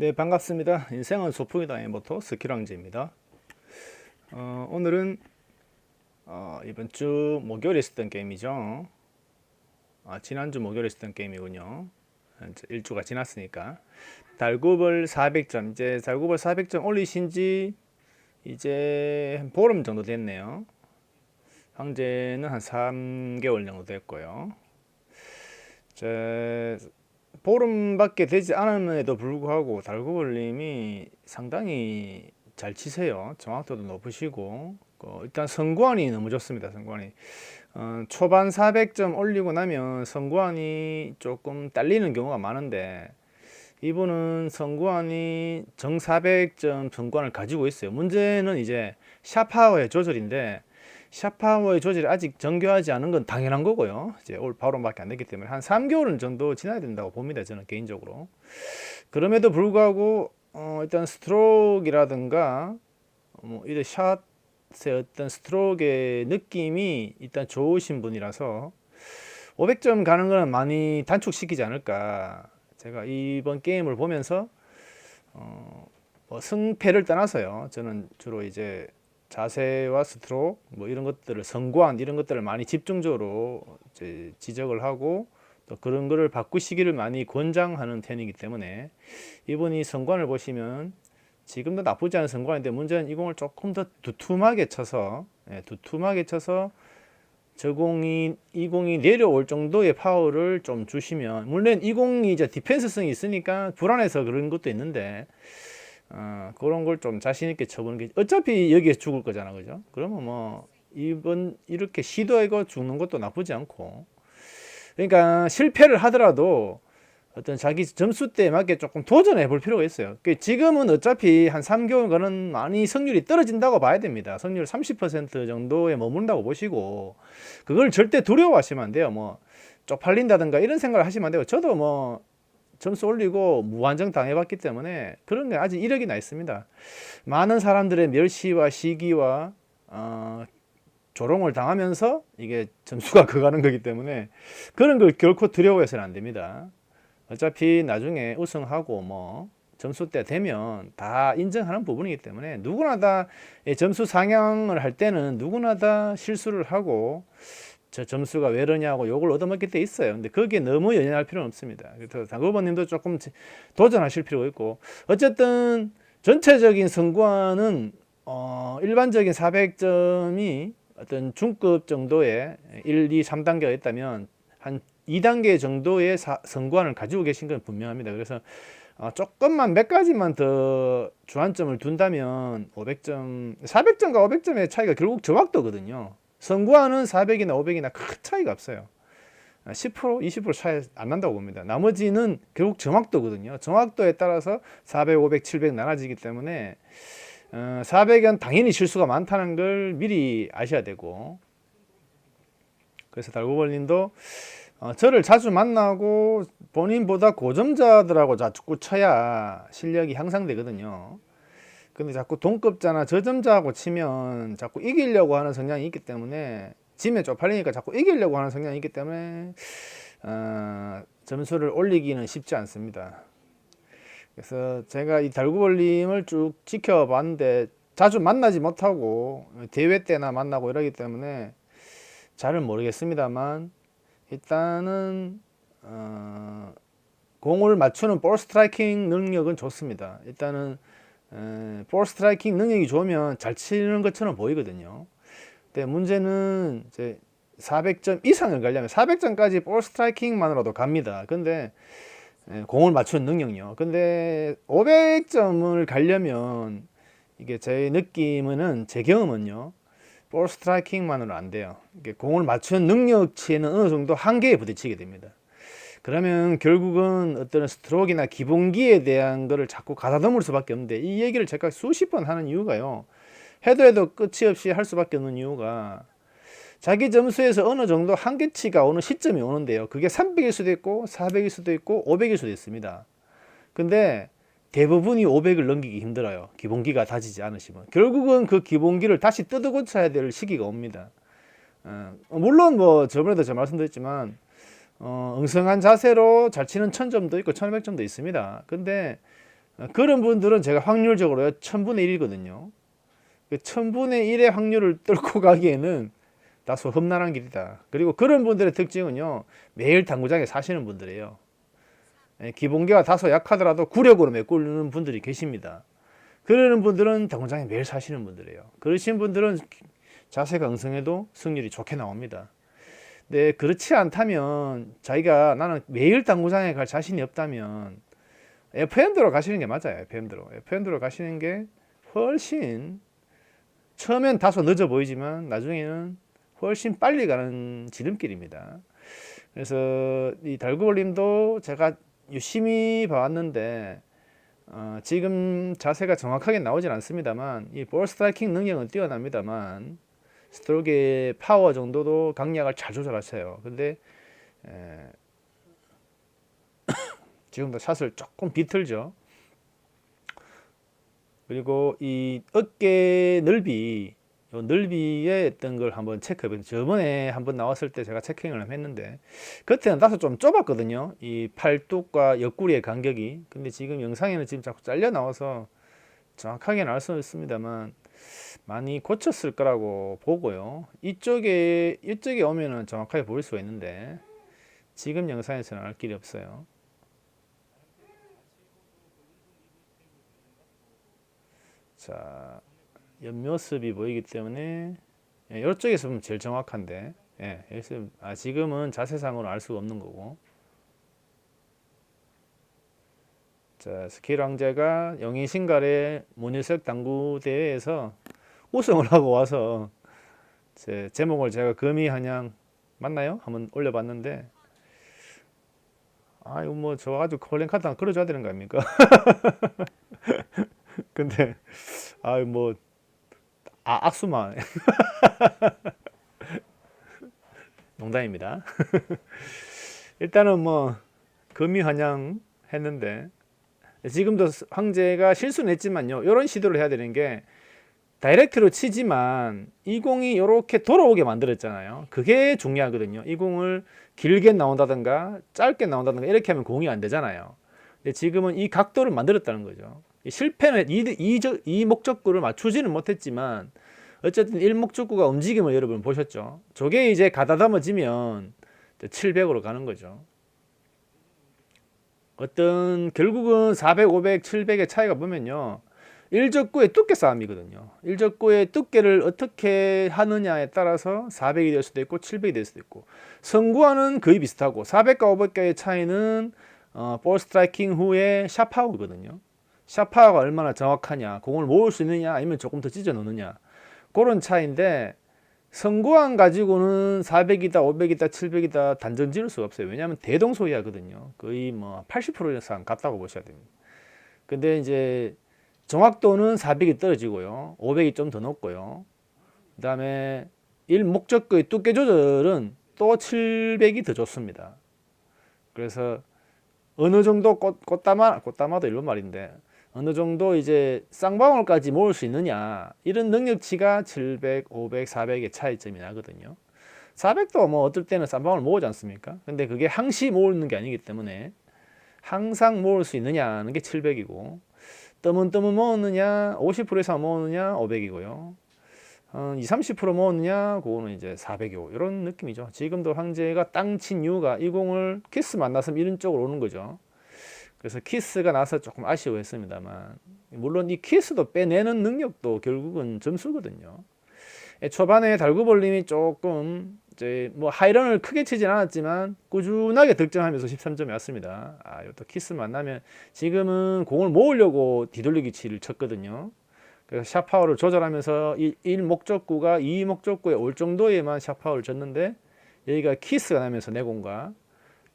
네 반갑습니다. 인생은 소풍이다의 모토 스킬왕제입니다. 어, 오늘은 어, 이번 주 목요일에 있었던 게임이죠. 아, 지난주 목요일에 있었던 게임이군요. 이제 일주가 지났으니까 달구벌 400점 이제 달구벌 400점 올리신 지 이제 한 보름 정도 됐네요. 황제는 한 3개월 정도 됐고요. 제 보름밖에 되지 않음에도 불구하고 달구벌님이 상당히 잘 치세요. 정확도도 높으시고 어, 일단 선구안이 너무 좋습니다. 선구안이 어, 초반 400점 올리고 나면 선구안이 조금 딸리는 경우가 많은데 이분은 선구안이 정 400점 선구안을 가지고 있어요. 문제는 이제 샤파워의 조절인데 샤파워의 조절이 아직 정교하지 않은 건 당연한 거고요. 이제 올 바로밖에 안 됐기 때문에 한 3개월은 정도 지나야 된다고 봅니다. 저는 개인적으로. 그럼에도 불구하고 어, 일단 스트로크라든가 뭐 이런 샷의 어떤 스트로크의 느낌이 일단 좋으신 분이라서 500점 가는 거는 많이 단축시키지 않을까. 제가 이번 게임을 보면서 어, 뭐 승패를 떠나서요. 저는 주로 이제 자세와 스트로크 뭐 이런 것들을 선관 이런 것들을 많이 집중적으로 이제 지적을 하고 또 그런 거를 바꾸시기를 많이 권장하는 편이기 때문에 이분이 선관을 보시면 지금도 나쁘지 않은 선관인데 문제는 이 공을 조금 더 두툼하게 쳐서 예, 두툼하게 쳐서 저 공이 이 공이 내려올 정도의 파워를 좀 주시면 물론 이 공이 이제 디펜스성이 있으니까 불안해서 그런 것도 있는데 어, 그런 걸 좀 자신 있게 쳐보는 게 어차피 여기에 죽을 거잖아 그죠 그러면 뭐 이번 이렇게 시도하고 죽는 것도 나쁘지 않고 그러니까 실패를 하더라도 어떤 자기 점수대에 맞게 조금 도전해 볼 필요가 있어요. 그 지금은 어차피 한 3개월간은 많이 성률이 떨어진다고 봐야 됩니다. 성률 30% 정도에 머문다고 보시고 그걸 절대 두려워하시면 안 돼요. 뭐 쪽팔린다든가 이런 생각을 하시면 안 되고 저도 뭐 점수 올리고 무한정 당해봤기 때문에 그런 게 아직 이력이 나 있습니다. 많은 사람들의 멸시와 시기와 어, 조롱을 당하면서 이게 점수가 커가는 거기 때문에 그런 걸 결코 두려워해서는 안 됩니다. 어차피 나중에 우승하고 뭐 점수 때 되면 다 인정하는 부분이기 때문에 누구나 다 점수 상향을 할 때는 누구나 다 실수를 하고 저 점수가 왜 이러냐고 욕을 얻어먹게 돼 있어요. 근데 거기에 너무 연연할 필요는 없습니다. 그래서 당구번님도 조금 도전하실 필요가 있고 어쨌든 전체적인 성과는 어, 일반적인 400점이 어떤 중급 정도의 1, 2, 3단계가 있다면 한 2단계 정도의 사, 성관을 가지고 계신 건 분명합니다. 그래서 어, 조금만 몇 가지만 더 주안점을 둔다면 500점, 400점과 500점의 차이가 결국 정확도거든요. 성구하는 400이나 500이나 큰 차이가 없어요. 10% 20% 차이 안 난다고 봅니다. 나머지는 결국 정확도거든요. 정확도에 따라서 400, 500, 700 나눠지기 때문에 어, 400은 당연히 실수가 많다는 걸 미리 아셔야 되고 그래서 달고벌님도 어, 저를 자주 만나고 본인보다 고점자들하고 자꾸 쳐야 실력이 향상되거든요. 근데 자꾸 동급자나 저점자하고 치면 자꾸 이기려고 하는 성향이 있기 때문에 짐에 쪽팔리니까 자꾸 이기려고 하는 성향이 있기 때문에 어, 점수를 올리기는 쉽지 않습니다. 그래서 제가 이 달구벌림을 쭉 지켜봤는데 자주 만나지 못하고 대회 때나 만나고 이러기 때문에 잘은 모르겠습니다만 일단은 어, 공을 맞추는 볼 스트라이킹 능력은 좋습니다. 일단은 에, 볼 스트라이킹 능력이 좋으면 잘 치는 것처럼 보이거든요. 근데 문제는 이제 400점 이상을 가려면 400점까지 볼 스트라이킹만으로도 갑니다. 근데 에, 공을 맞추는 능력요. 근데 500점을 가려면 이게 제 느낌은 제 경험은요. 볼 스트라이킹만으로 안 돼요. 이게 공을 맞추는 능력치에는 어느 정도 한계에 부딪히게 됩니다. 그러면 결국은 어떤 스트로크나 기본기에 대한 거를 자꾸 가다듬을 수밖에 없는데 이 얘기를 제가 수십 번 하는 이유가요. 해도 해도 끝이 없이 할 수밖에 없는 이유가 자기 점수에서 어느 정도 한계치가 오는 시점이 오는데요. 그게 300일 수도 있고 400일 수도 있고 500일 수도 있습니다. 근데 대부분이 500을 넘기기 힘들어요. 기본기가 다지지 않으시면. 결국은 그 기본기를 다시 뜯어 고쳐야 될 시기가 옵니다. 어, 물론 뭐 저번에도 제가 말씀드렸지만 어, 응성한 자세로 잘 치는 1000점도 있고 1500점도 있습니다. 근데 어, 그런 분들은 제가 확률적으로 1000분의 1이거든요. 그 1000분의 1의 확률을 뚫고 가기에는 다소 험난한 길이다. 그리고 그런 분들의 특징은요, 매일 당구장에 사시는 분들이에요. 예, 기본기가 다소 약하더라도 구력으로 메꾸는 분들이 계십니다. 그러는 분들은 당구장에 매일 사시는 분들이에요. 그러신 분들은 자세가 응성해도 승률이 좋게 나옵니다. 네, 그렇지 않다면 자기가 나는 매일 당구장에 갈 자신이 없다면 FM대로 가시는 게 맞아요. FM대로. FM대로 가시는 게 훨씬 처음엔 다소 늦어 보이지만 나중에는 훨씬 빨리 가는 지름길입니다. 그래서 이 달구볼님도 제가 유심히 봐왔는데 어, 지금 자세가 정확하게 나오진 않습니다만 이 볼 스트라이킹 능력은 뛰어납니다만 스트로크의 파워 정도도 강약을 잘 조절하세요. 근데 에, 지금도 샷을 조금 비틀죠. 그리고 이 어깨 넓이 요 넓이에 어떤 걸 한번 체크해 보세요. 저번에 한번 나왔을 때 제가 체킹을 했는데 그때는 다소 좀 좁았거든요. 이 팔뚝과 옆구리의 간격이. 근데 지금 영상에는 지금 자꾸 잘려 나와서 정확하게는 알 수는 있습니다만 많이 고쳤을 거라고 보고요. 이쪽에 이쪽에 오면은 정확하게 보일 수가 있는데 지금 영상에서는 알 길이 없어요. 자, 옆모습이 보이기 때문에 예, 이쪽에서 보면 제일 정확한데 예, 아, 지금은 자세상으로 알 수가 없는 거고 자, 스케일 왕제가 영희 신갈의 모니색 당구 대회에서 우승을 하고 와서 제 제목을 제가 금이 한양 맞나요? 한번 올려봤는데 아 이거 뭐 저가지고 컬링 카드 걸어줘야 되는 거 아닙니까? 근데 아뭐 아, 악수만. 농담입니다. 일단은 뭐 금이 환영 했는데 지금도 황제가 실수는 했지만요. 이런 시도를 해야 되는 게 다이렉트로 치지만 이 공이 이렇게 돌아오게 만들었잖아요. 그게 중요하거든요. 이 공을 길게 나온다든가 짧게 나온다든가 이렇게 하면 공이 안 되잖아요. 근데 지금은 이 각도를 만들었다는 거죠. 실패는 이, 이, 이 목적구를 맞추지는 못했지만 어쨌든 일목적구가 움직임을 여러분 보셨죠. 저게 이제 가다듬어지면 700으로 가는 거죠. 어떤 결국은 400, 500, 700의 차이가 보면요. 일적구의 두께 싸움이거든요. 일적구의 두께를 어떻게 하느냐에 따라서 400이 될 수도 있고 700이 될 수도 있고 선구와는 거의 비슷하고 400과 500가의 차이는 어, 볼 스트라이킹 후에 샤파우거든요. 샤파가 얼마나 정확하냐, 공을 모을 수 있느냐, 아니면 조금 더 찢어 놓느냐 그런 차이인데 선구안 가지고는 400이다, 500이다, 700이다 단정 지을 수가 없어요. 왜냐하면 대동소이하거든요. 거의 뭐 80% 이상 같다고 보셔야 됩니다. 근데 이제 정확도는 400이 떨어지고요. 500이 좀 더 높고요. 그 다음에 일 목적의 두께 조절은 또 700이 더 좋습니다. 그래서 어느 정도 꽃, 꽃다마, 꽃다마도 일본 말인데 어느 정도 이제 쌍방울까지 모을 수 있느냐 이런 능력치가 700, 500, 400의 차이점이 나거든요. 400도 뭐 어떨 때는 쌍방울 모으지 않습니까? 근데 그게 항시 모으는 게 아니기 때문에 항상 모을 수 있느냐는 게 700이고 뜨문뜨문 모으느냐 50% 이상 모으느냐 500이고요. 한 20, 30% 모으느냐 그거는 이제 400이고 이런 느낌이죠. 지금도 황제가 땅 친 이유가 이 공을 키스 만났으면 이런 쪽으로 오는 거죠. 그래서 키스가 나서 조금 아쉬워했습니다만 물론 이 키스도 빼내는 능력도 결국은 점수거든요. 예, 초반에 달구볼님이 조금 이제 뭐 하이런을 크게 치진 않았지만 꾸준하게 득점하면서 13점이 왔습니다. 아, 이것도 키스 만나면 지금은 공을 모으려고 뒤돌리기 치를 쳤거든요. 그래서 샷파워를 조절하면서 이 1목적구가 2 목적구에 올 정도에만 샷파워를 줬는데 여기가 키스가 나면서 내 공과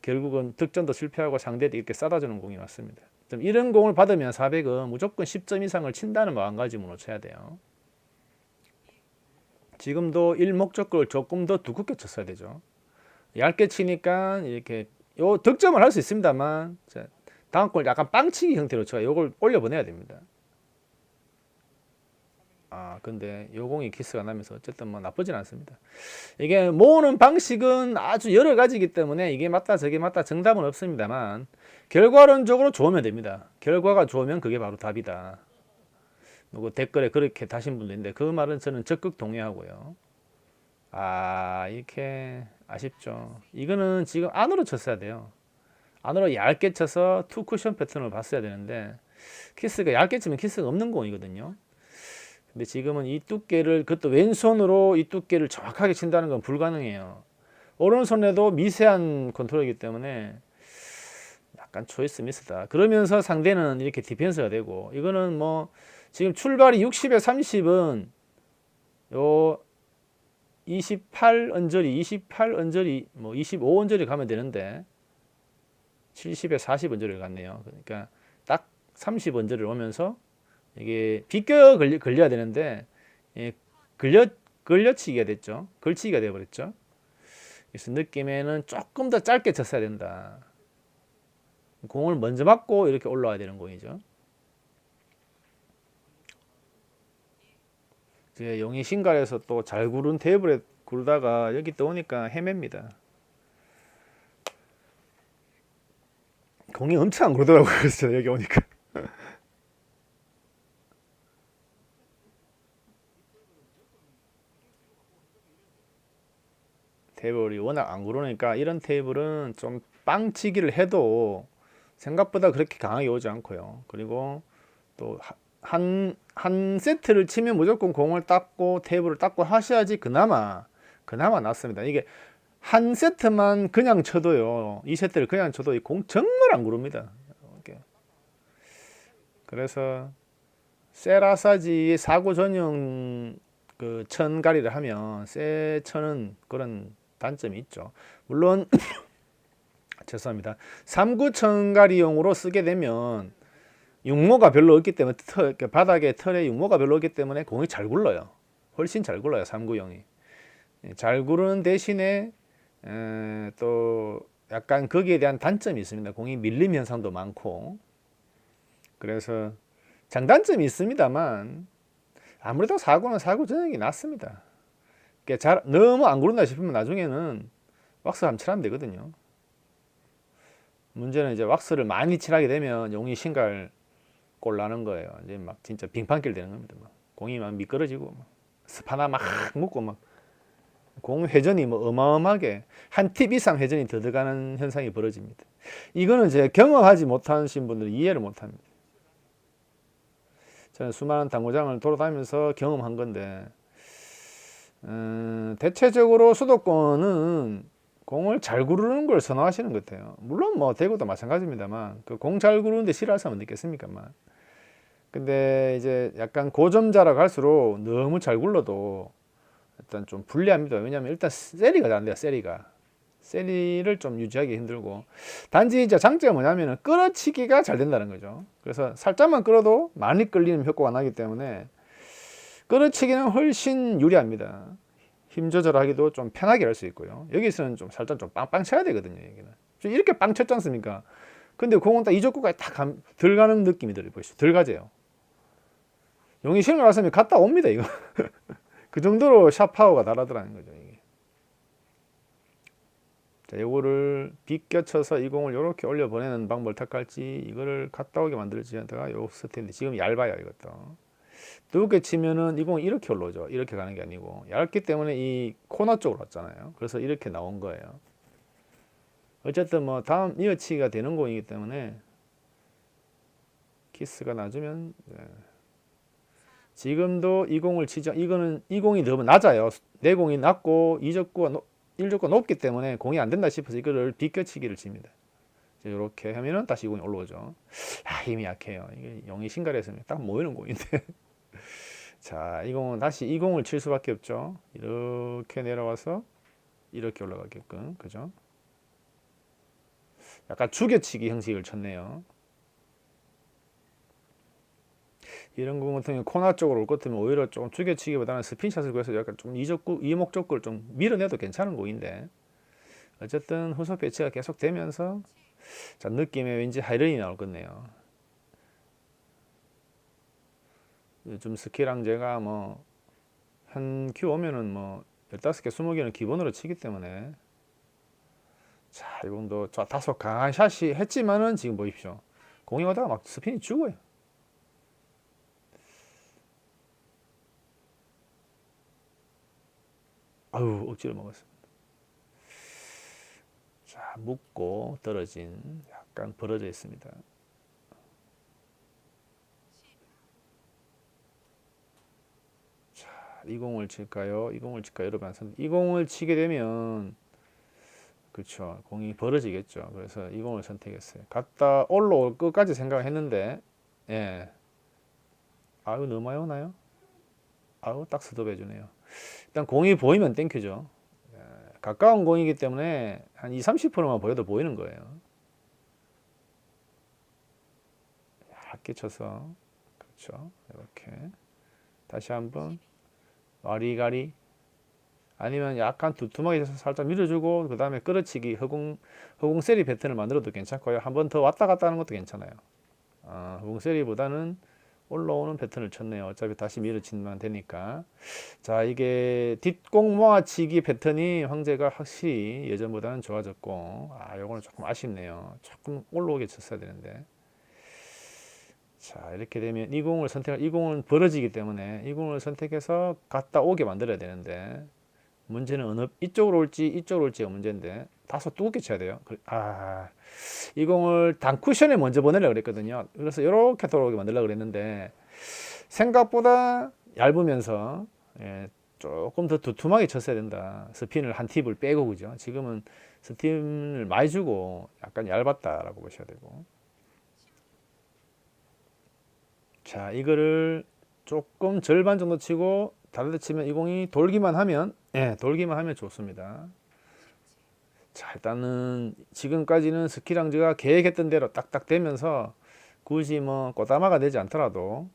결국은 득점도 실패하고 상대에게 이렇게 쏟아주는 공이 왔습니다. 좀 이런 공을 받으면 400은 무조건 10점 이상을 친다는 마음가짐으로 쳐야 돼요. 지금도 일목적을 조금 더 두껍게 쳤어야 되죠. 얇게 치니까 이렇게 요 득점을 할 수 있습니다만 다음 골 약간 빵치기 형태로 쳐요. 요걸 올려 보내야 됩니다. 아 근데 요 공이 키스가 나면서 어쨌든 뭐 나쁘진 않습니다. 이게 모으는 방식은 아주 여러 가지이기 때문에 이게 맞다 저게 맞다 정답은 없습니다만 결과론적으로 좋으면 됩니다. 결과가 좋으면 그게 바로 답이다. 누구 댓글에 그렇게 다신 분도 있는데 그 말은 저는 적극 동의하고요. 아 이렇게 아쉽죠. 이거는 지금 안으로 쳤어야 돼요. 안으로 얇게 쳐서 투 쿠션 패턴을 봤어야 되는데 키스가 얇게 치면 키스가 없는 공이거든요. 근데 지금은 이 두께를 그것도 왼손으로 이 두께를 정확하게 친다는 건 불가능해요. 오른손에도 미세한 컨트롤이기 때문에 약간 초이스 미스다. 그러면서 상대는 이렇게 디펜스가 되고 이거는 뭐 지금 출발이 60에 30은 요 28 언저리, 28 언저리, 뭐25 언저리 가면 되는데 70에 40 언저리를 갔네요. 그러니까 딱30 언저리를 오면서 이게 비껴 걸려, 걸려야 되는데 예, 걸려 걸려치기가 됐죠. 걸치기가 돼 버렸죠. 그래서 느낌에는 조금 더 짧게 쳤어야 된다. 공을 먼저 맞고 이렇게 올라와야 되는 공이죠. 이제 용이 신갈에서 또 잘 구른 테이블에 구르다가 여기 또 오니까 헤맵니다. 공이 엄청 안 구르더라고요. 그래서 여기 오니까. 테이블이 워낙 안 구르니까 이런 테이블은 좀 빵치기를 해도 생각보다 그렇게 강하게 오지 않고요. 그리고 또 한 한 세트를 치면 무조건 공을 닦고 테이블을 닦고 하셔야지 그나마 그나마 낫습니다. 이게 한 세트만 그냥 쳐도요. 이 세트를 그냥 쳐도 이 공 정말 안 구릅니다. 그래서 세라사지 사고 전용 그 천가리를 하면 세 천은 그런 단점이 있죠. 물론 죄송합니다. 삼구 천가리용으로 쓰게 되면 육모가 별로 없기 때문에 터, 이렇게 바닥에 털에 육모가 별로 없기 때문에 공이 잘 굴러요. 훨씬 잘 굴러요. 삼구용이. 예, 잘 구르는 대신에 에, 또 약간 거기에 대한 단점이 있습니다. 공이 밀림 현상도 많고 그래서 장단점이 있습니다만 아무래도 사고는 사고 전형이 낫습니다. 잘 너무 안 구른다 싶으면 나중에는 왁스 한번 칠하면 되거든요. 문제는 이제 왁스를 많이 칠하게 되면 용이 신갈 꼴 나는 거예요. 이제 막 진짜 빙판길 되는 겁니다. 막 공이 막 미끄러지고 막 스파나 막 묻고 막 공 회전이 뭐 어마어마하게 한 팁 이상 회전이 더 들어가는 현상이 벌어집니다. 이거는 제가 경험하지 못하신 분들은 이해를 못합니다. 저는 수많은 당구장을 돌아다니면서 경험한 건데 음, 대체적으로 수도권은 공을 잘 구르는 걸 선호하시는 것 같아요. 물론 뭐 대구도 마찬가지입니다만 그 공 잘 구르는데 싫어할 사람은 있겠습니까만. 근데 이제 약간 고점자라 갈수록 너무 잘 굴러도 일단 좀 불리합니다. 왜냐하면 일단 세리가 잘 안 돼요. 세리가 세리를 좀 유지하기 힘들고 단지 이제 장점이 뭐냐면은 끌어치기가 잘 된다는 거죠. 그래서 살짝만 끌어도 많이 끌리는 효과가 나기 때문에 끌어치기는 훨씬 유리합니다. 힘 조절하기도 좀 편하게 할 수 있고요. 여기서는 좀 살짝 좀 빵빵 쳐야 되거든요. 여기는 좀 이렇게 빵 쳤지 않습니까? 근데 공은 딱 이적구까지 딱 감, 들어가는 느낌이 들어요. 보시죠. 들어가죠. 용이 실물 왔으면 갔다 옵니다. 이거 그 정도로 샷 파워가 다르더라는 거죠. 이게. 자, 요거를 비껴쳐서 이 공을 이렇게 올려 보내는 방법을 택할지 이거를 갔다 오게 만들지 않다가 요 스탠드 지금 얇아요 이것도. 두껍게 치면은 이 공이 이렇게 올라오죠. 이렇게 가는 게 아니고 얇기 때문에 이 코너 쪽으로 왔잖아요. 그래서 이렇게 나온 거예요. 어쨌든 뭐 다음 이어치기가 되는 공이기 때문에 키스가 낮으면 네. 지금도 이 공을 치죠. 이거는 이 공이 너무 낮아요. 내 공이 낮고 이적구가 일적구가 높기 때문에 공이 안 된다 싶어서 이거를 비껴치기를 칩니다. 이렇게 하면은 다시 이 공이 올라오죠. 아, 힘이 약해요. 이게 용이 신갈에서 딱 모이는 공인데. 자, 이 공은 다시 이 공을 칠 수밖에 없죠. 이렇게 내려와서 이렇게 올라가게끔. 그죠? 약간 죽여치기 형식을 쳤네요. 이런 공 같은 경우 코너 쪽으로 올 것 같으면 오히려 조금 죽여치기보다는 스핀샷을 구해서 약간 좀 이적구, 이목적구를 좀 밀어내도 괜찮은 공인데 어쨌든 후속 배치가 계속 되면서 자 느낌에 왠지 하이런이 나올 것 같네요. 요즘 스키랑 제가 뭐 한 큐 오면은 뭐 15개, 20개는 기본으로 치기 때문에 자, 이공도 자, 다소 강한 샷이 했지만은 지금 보십시오. 공이 오다가 막 스핀이 죽어요. 아유, 억지로 먹었습니다. 자, 묻고 떨어진 약간 벌어져 있습니다. 자, 이 공을 칠까요? 이 공을 칠까요? 여러분, 선- 이 공을 치게 되면 그렇죠. 공이 벌어지겠죠. 그래서 이 공을 선택했어요. 갔다 올라올 끝까지 생각을 했는데, 예. 아유, 너무 많이 오나요? 아유, 딱 스톱해 주네요. 일단 공이 보이면 땡큐죠. 예, 가까운 공이기 때문에 한 2, 30%만 보여도 보이는 거예요. 얇게 쳐서, 그렇죠. 이렇게. 다시 한번, 와리가리. 아니면 약간 두툼하게 살짝 밀어주고 그 다음에 끌어치기 허공 허공 세리 패턴을 만들어도 괜찮고요. 한 번 더 왔다 갔다 하는 것도 괜찮아요. 아, 허공 세리보다는 올라오는 패턴을 쳤네요. 어차피 다시 밀어치면 되니까. 자, 이게 뒷공 모아치기 패턴이 황제가 확실히 예전보다는 좋아졌고, 아, 요거는 조금 아쉽네요. 조금 올라오게 쳤어야 되는데. 자, 이렇게 되면 이 공을 선택, 이 공은 벌어지기 때문에 이 공을 선택해서 갔다 오게 만들어야 되는데, 문제는 어느 이쪽으로 올지 이쪽으로 올지가 문제인데 다소 두껍게 쳐야 돼요. 그- 아, 이 공을 단 쿠션에 먼저 보내려고 그랬거든요. 그래서 이렇게 돌아오게 만들려고 그랬는데 생각보다 얇으면서 예, 조금 더 두툼하게 쳤어야 된다. 스핀을 한 팁을 빼고 그죠. 지금은 스핀을 많이 주고 약간 얇았다라고 보셔야 되고. 자, 이거를 조금 절반 정도 치고 다르게 치면 이 공이 돌기만 하면 예, 돌기만 하면 좋습니다. 자, 일단은 지금까지는 스키랑즈가 계획했던 대로 딱딱 되면서 굳이 뭐 꼬다마가 되지 않더라도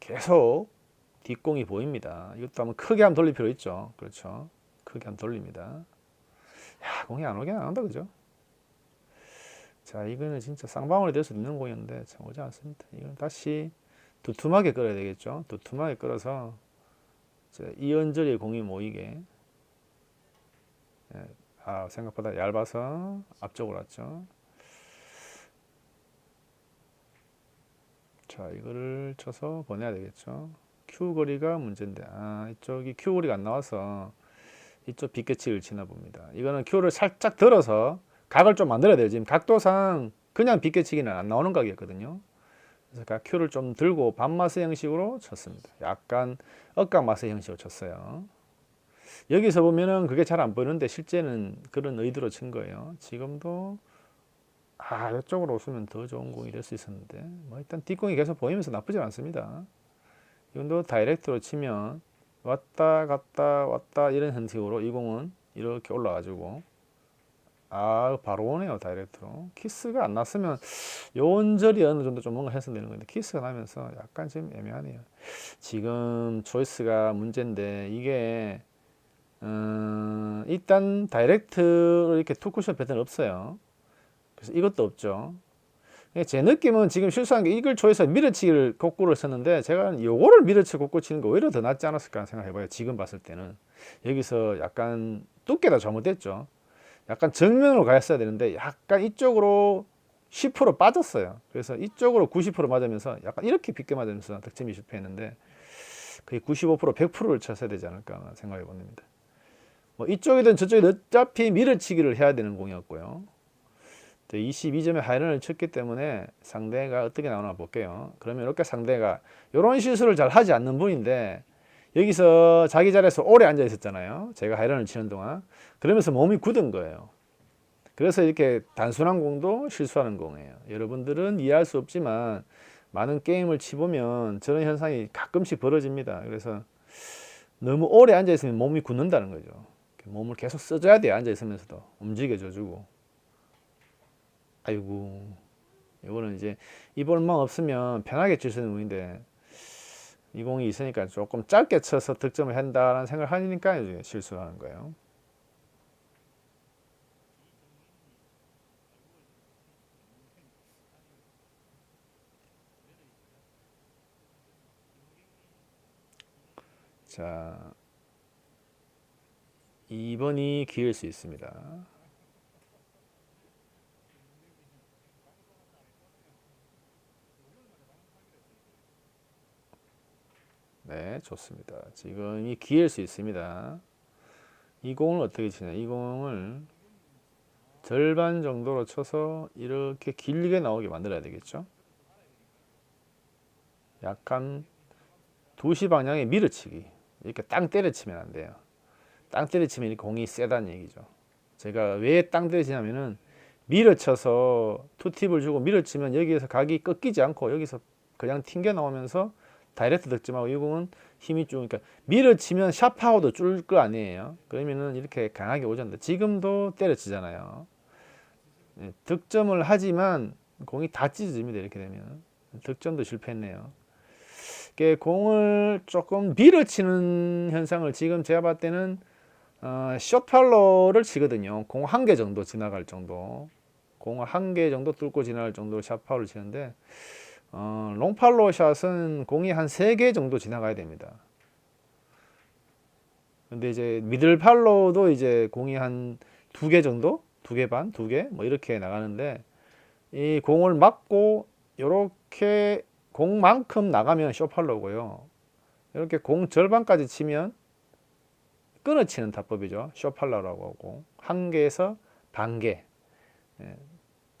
계속 뒷공이 보입니다. 이것도 한번 크게 한번 돌릴 필요 있죠. 그렇죠. 크게 한번 돌립니다. 야, 공이 안 오긴 안 온다, 그죠? 자, 이거는 진짜 쌍방울이 될 수 있는 공이었는데 참 오지 않습니다. 이건 다시 두툼하게 끌어야 되겠죠. 두툼하게 끌어서 이연절의 공이 모이게. 예, 아, 생각보다 얇아서 앞쪽으로 왔죠. 자, 이거를 쳐서 보내야 되겠죠. Q 거리가 문제인데, 아, 이쪽이 Q 거리가 안 나와서 이쪽 빗개치를 치나 봅니다. 이거는 Q를 살짝 들어서 각을 좀 만들어야 돼요. 지금 각도상 그냥 빗개치기는 안 나오는 각이었거든요. 그래서 각 Q를 좀 들고 반마스 형식으로 쳤습니다. 약간 억각마스 형식으로 쳤어요. 여기서 보면은 그게 잘 안 보이는데 실제는 그런 의도로 친 거예요. 지금도 아 이쪽으로 오시면 더 좋은 공이 될 수 있었는데 뭐 일단 뒷공이 계속 보이면서 나쁘지 않습니다. 이건도 다이렉트로 치면 왔다 갔다 왔다 이런 형식으로 이 공은 이렇게 올라가지고 아 바로 오네요 다이렉트로. 키스가 안 났으면 요원절이 어느 정도 좀 뭔가 했으면 되는 건데 키스가 나면서 약간 지금 애매하네요. 지금 초이스가 문제인데 이게 음, 일단 다이렉트로 이렇게 투쿠션 패턴 없어요. 그래서 이것도 없죠. 그러니까 제 느낌은 지금 실수한 게 이걸 초이스 밀어치기를 곡구를 썼는데 제가 요거를 밀어치 곡구 치는 거 오히려 더 낫지 않았을까 생각해봐요 지금 봤을 때는. 여기서 약간 두께가 잘못됐죠 약간 정면으로 가였어야 되는데 약간 이쪽으로 10% 빠졌어요. 그래서 이쪽으로 90% 맞으면서 약간 이렇게 빗게 맞으면서 득점이 실패했는데 거의 95% 100%를 쳤어야 되지 않을까 생각해 봅니다. 뭐 이쪽이든 저쪽이든 어차피 밀어치기를 해야 되는 공이었고요. 22점의 하이런을 쳤기 때문에 상대가 어떻게 나오나 볼게요. 그러면 이렇게 상대가 이런 실수를 잘 하지 않는 분인데 여기서 자기 자리에서 오래 앉아 있었잖아요. 제가 하이런을 치는 동안. 그러면서 몸이 굳은 거예요. 그래서 이렇게 단순한 공도 실수하는 공이에요. 여러분들은 이해할 수 없지만 많은 게임을 치보면 저런 현상이 가끔씩 벌어집니다. 그래서 너무 오래 앉아 있으면 몸이 굳는다는 거죠. 몸을 계속 써줘야 돼요. 앉아 있으면서도 움직여줘주고. 아이고, 이거는 이제 이 볼만 없으면 편하게 칠 수 있는 공인데 이 공이 있으니까 조금 짧게 쳐서 득점을 한다라는 생각을 하니까 이제 실수하는 거예요. 자, 2번이 기회일 수 있습니다. 네, 좋습니다. 지금이 기회일 수 있습니다. 이 공을 어떻게 치냐? 이 공을 절반 정도로 쳐서 이렇게 길게 나오게 만들어야 되겠죠? 약간 2시 방향에 밀어치기. 이렇게 땅 때려치면 안 돼요. 땅 때려치면 이 공이 세다는 얘기죠. 제가 왜 땅 때려치냐면은 밀어쳐서 투팁을 주고 밀어치면 여기에서 각이 꺾이지 않고 여기서 그냥 튕겨 나오면서 다이렉트 득점하고 이 공은 힘이 쭉 그러니까 밀어치면 샤파워도 줄 거 아니에요. 그러면은 이렇게 강하게 오잖아요. 지금도 때려치잖아요. 예, 득점을 하지만 공이 다 찢어집니다. 이렇게 되면 득점도 실패했네요. 이게 공을 조금 밀어치는 현상을 지금 제가 봤을 때는 어, 숏팔로를 치거든요. 공 한 개 정도 지나갈 정도. 공 한 개 정도 뚫고 지나갈 정도로 샷파울을 치는데 어, 롱팔로 샷은 공이 한세개 정도 지나가야 됩니다. 근데 이제 미들팔로도 이제 공이 한두개 정도, 두개 반, 두개뭐 이렇게 나가는데 이 공을 맞고 이렇게 공만큼 나가면 쇼팔로고요. 이렇게 공 절반까지 치면 끊어치는 타법이죠. 쇼팔로라고 하고 한 개에서 반 개, 예.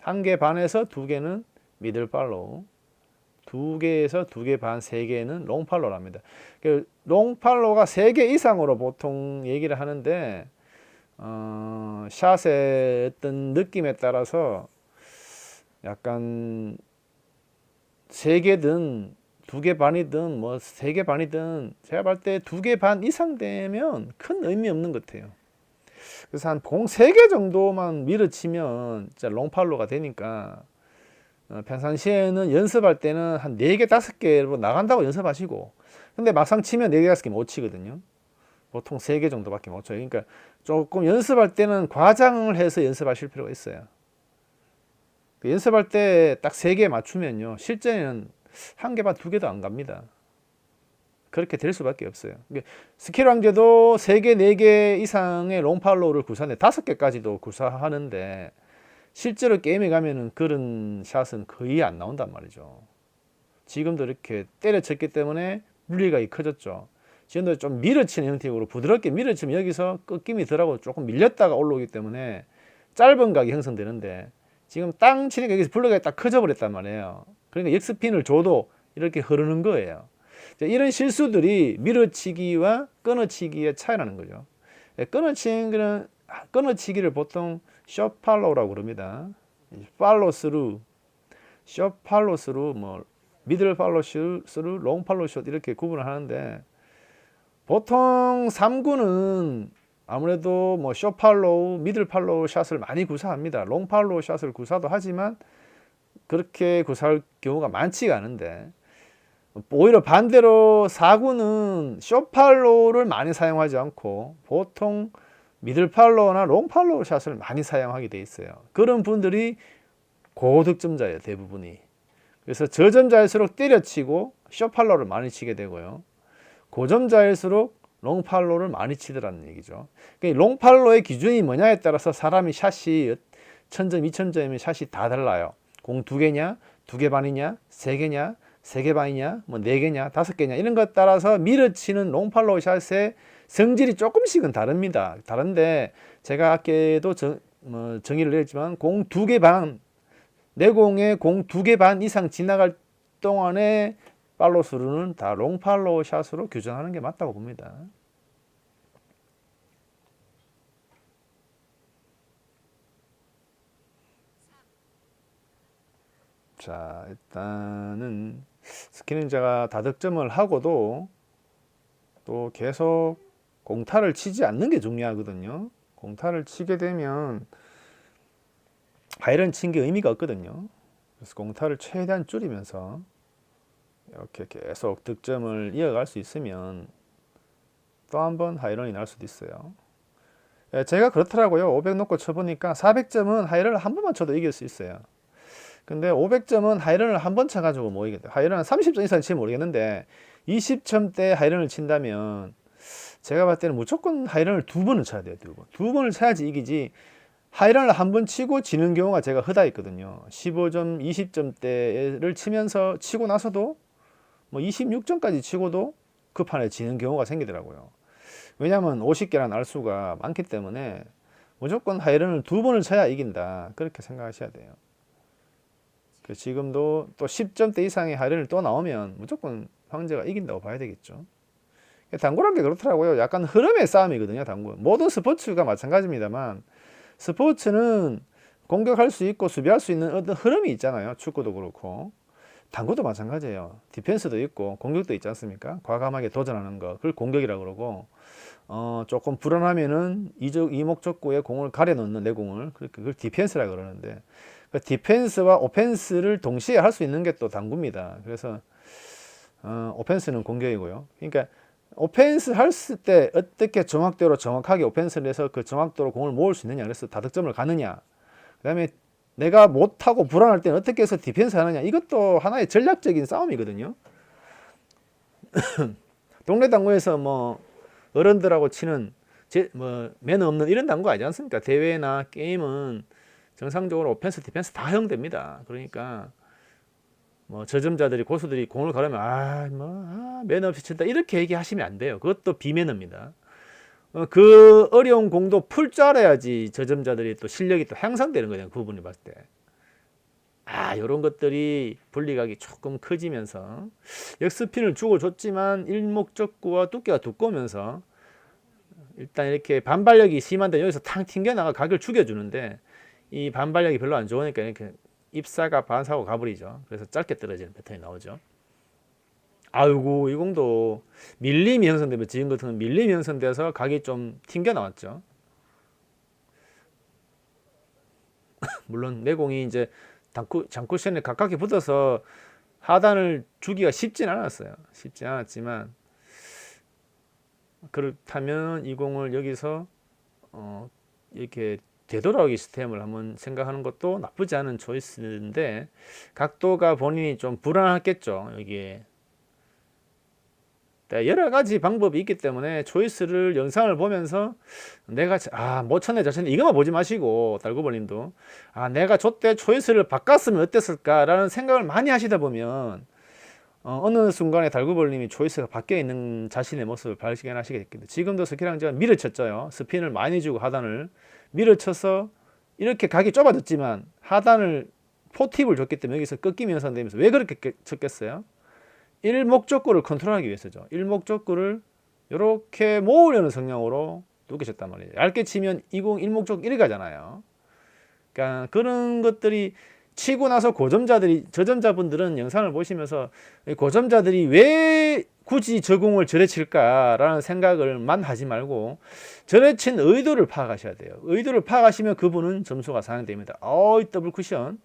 한개 반에서 두 개는 미들팔로우, 두 개에서 두 개 반, 세 개는 롱팔로랍니다. 그 롱팔로가 세 개 이상으로 보통 얘기를 하는데 어, 샷의 어떤 느낌에 따라서 약간 세 개든 두 개 반이든 뭐 세 개 반이든 제가 볼 때 두 개 반 이상 되면 큰 의미 없는 것 같아요. 그래서 한 공 세 개 정도만 밀어치면 진짜 롱팔로가 되니까 어, 평상시에는 연습할 때는 한네개 다섯 개로 나간다고 연습하시고 근데 막상 치면 네개 다섯 개못 치거든요. 보통 세개 정도밖에 못 쳐요. 그러니까 조금 연습할 때는 과장을 해서 연습하실 필요가 있어요. 그 연습할 때딱세개 맞추면요. 실제는 한 개 반, 두 개도 안 갑니다. 그렇게 될 수밖에 없어요. 스킬 왕제도 세 개, 네개 이상의 롱팔로우를 구사하는데 다섯 개까지도 구사하는데 실제로 게임에 가면은 그런 샷은 거의 안 나온단 말이죠. 지금도 이렇게 때려쳤기 때문에 물리각이 커졌죠. 지금도 좀 밀어치는 형태로 부드럽게 밀어치면 여기서 꺾임이 덜하고 조금 밀렸다가 올라오기 때문에 짧은 각이 형성되는데 지금 땅 치니까 여기서 블록이 딱 커져 버렸단 말이에요. 그러니까 역스핀을 줘도 이렇게 흐르는 거예요. 이런 실수들이 밀어치기와 끊어치기의 차이라는 거죠. 예, 끊어치기는 끊어치기를 보통 숏팔로우라고 그럽니다. 팔로 스루, 숏팔로 스루, 뭐 미들 팔로 스루, 롱 팔로 숏 이렇게 구분을 하는데 보통 3구는 아무래도 뭐 숏팔로우, 미들 팔로우 샷을 많이 구사합니다. 롱 팔로우 샷을 구사도 하지만 그렇게 구사할 경우가 많지가 않은데 오히려 반대로 4구는 숏팔로우를 많이 사용하지 않고 보통 미들 팔로우나 롱 팔로우 샷을 많이 사용하게 돼 있어요. 그런 분들이 고득점자예요, 대부분이. 그래서 저점자일수록 때려치고 숏팔로우를 많이 치게 되고요. 고점자일수록 롱팔로우를 많이 치더라는 얘기죠. 그러니까 롱팔로의 기준이 뭐냐에 따라서 사람이 샷이 천점, 이천점이면 샷이 다 달라요. 공 두 개냐, 두 개 반이냐, 세 개냐, 세 개 반이냐, 뭐 네 개냐, 다섯 개냐 이런 것 따라서 밀어치는 롱팔로우 샷의 성질이 조금씩은 다릅니다. 다른데 제가 아까도 정, 뭐 정의를 내렸지만 공 두 개 반, 내 공에 공 두 개 반 이상 지나갈 동안에 팔로 수루는 다 롱팔로우 샷으로 규정하는 게 맞다고 봅니다. 자, 일단은 스키닝자가 다득점을 하고도 또 계속 공타를 치지 않는 게 중요하거든요. 공타를 치게 되면 하이런 친 게 의미가 없거든요. 그래서 공타를 최대한 줄이면서 이렇게 계속 득점을 이어갈 수 있으면 또 한 번 하이런이 날 수도 있어요. 예, 제가 그렇더라고요. 500 놓고 쳐보니까 400점은 하이런을 한 번만 쳐도 이길 수 있어요. 근데 500점은 하이런을 한 번 쳐가지고 못 이겠다. 하이런은 30점 이상 치면 모르겠는데 20점대 하이런을 친다면 제가 봤을 때는 무조건 하이런을 두 번은 쳐야 돼요. 두 번. 두 번을 쳐야지 이기지. 하이런을 한 번 치고 지는 경우가 제가 흔하 있거든요. 15점, 20점대를 치면서 치고 나서도 뭐 26점까지 치고도 그 판에 지는 경우가 생기더라고요. 왜냐하면 50개라는 알수가 많기 때문에 무조건 하이런을 두 번을 쳐야 이긴다. 그렇게 생각하셔야 돼요. 그 지금도 또 10점대 이상의 하이런을 또 나오면 무조건 황제가 이긴다고 봐야 되겠죠. 당구란 게 그렇더라고요. 약간 흐름의 싸움이거든요. 당구. 모든 스포츠가 마찬가지입니다만 스포츠는 공격할 수 있고 수비할 수 있는 어떤 흐름이 있잖아요. 축구도 그렇고 당구도 마찬가지예요. 디펜스도 있고 공격도 있지 않습니까? 과감하게 도전하는 거 그걸 공격이라고 그러고 어, 조금 불안하면은 이적 이목적구에 공을 가려 놓는 내 공을 그걸 디펜스라 고 그러는데 그 디펜스와 오펜스를 동시에 할 수 있는 게 또 당구입니다. 그래서 어, 오펜스는 공격이고요. 그러니까 오펜스 할때 어떻게 정확도로 정확하게 오펜스를 해서 그 정확도로 공을 모을 수 있느냐 그래서 다득점을 가느냐 그 다음에 내가 못하고 불안할 때는 어떻게 해서 디펜스 하느냐 이것도 하나의 전략적인 싸움이거든요. 동네 당구에서 뭐 어른들하고 치는 제, 뭐 매너 없는 이런 당구 아니지 않습니까? 대회나 게임은 정상적으로 오펜스 디펜스 다 허용됩니다. 그러니까 뭐 저점자들이 고수들이 공을 가르면 아뭐 아, 매너 없이 친다 이렇게 얘기하시면 안 돼요. 그것도 비매너입니다. 어, 그 어려운 공도 풀 줄 알아야지 저점자들이 또 실력이 또 향상되는 거예요. 그 부분이 봤을 때. 아, 이런 것들이 분리각이 조금 커지면서 역스핀을 주고 줬지만 일목적구와 두께가 두꺼우면서 일단 이렇게 반발력이 심한데 여기서 탕 튕겨나가 각을 죽여주는데 이 반발력이 별로 안 좋으니까 이렇게 입사가 반사고 가버리죠. 그래서 짧게 떨어지는 패턴이 나오죠. 아이고 이 공도 밀림이 형성되면 지금 같은 건 밀림이 형성돼서 각이 좀 튕겨 나왔죠. 물론 내 공이 이제 장쿠, 장쿠션에 가깝게 붙어서 하단을 주기가 쉽진 않았어요. 쉽지 않았지만 그렇다면 이 공을 여기서 어, 이렇게 되돌아오기 시스템을 한번 생각하는 것도 나쁘지 않은 초이스인데 각도가 본인이 좀 불안하겠죠 여기에 네, 여러 가지 방법이 있기 때문에 초이스를 영상을 보면서 내가 아못 쳤네 잘 쳤네 이것만 보지 마시고 달고벌님도 아 내가 저때 초이스를 바꿨으면 어땠을까라는 생각을 많이 하시다 보면 어, 느 순간에 달구벌님이 초이스가 바뀌어 있는 자신의 모습을 발견하시게 됐겠죠. 지금도 스키랑 제가 밀어쳤죠. 스핀을 많이 주고 하단을 밀어쳐서 이렇게 각이 좁아졌지만 하단을 포팁을 줬기 때문에 여기서 꺾이면 연상되면서 왜 그렇게 쳤겠어요? 일목적구를 컨트롤하기 위해서죠. 일목적구를 이렇게 모으려는 성향으로 두개 쳤단 말이에요. 얇게 치면 20 일목적 1이 가잖아요. 그러니까 그런 것들이 치고 나서 고점자들이 저점자분들은 영상을 보시면서 고점자들이 왜 굳이 저공을 저래 칠까라는 생각을만 하지 말고 저래 친 의도를 파악하셔야 돼요. 의도를 파악하시면 그분은 점수가 상향됩니다. 어이 더블 쿠션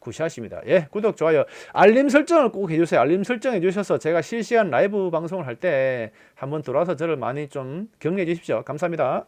굿샷입니다. 예, 구독, 좋아요, 알림 설정을 꼭 해주세요. 알림 설정 해 주셔서 제가 실시간 라이브 방송을 할 때 한번 들어와서 저를 많이 좀 격려해 주십시오. 감사합니다.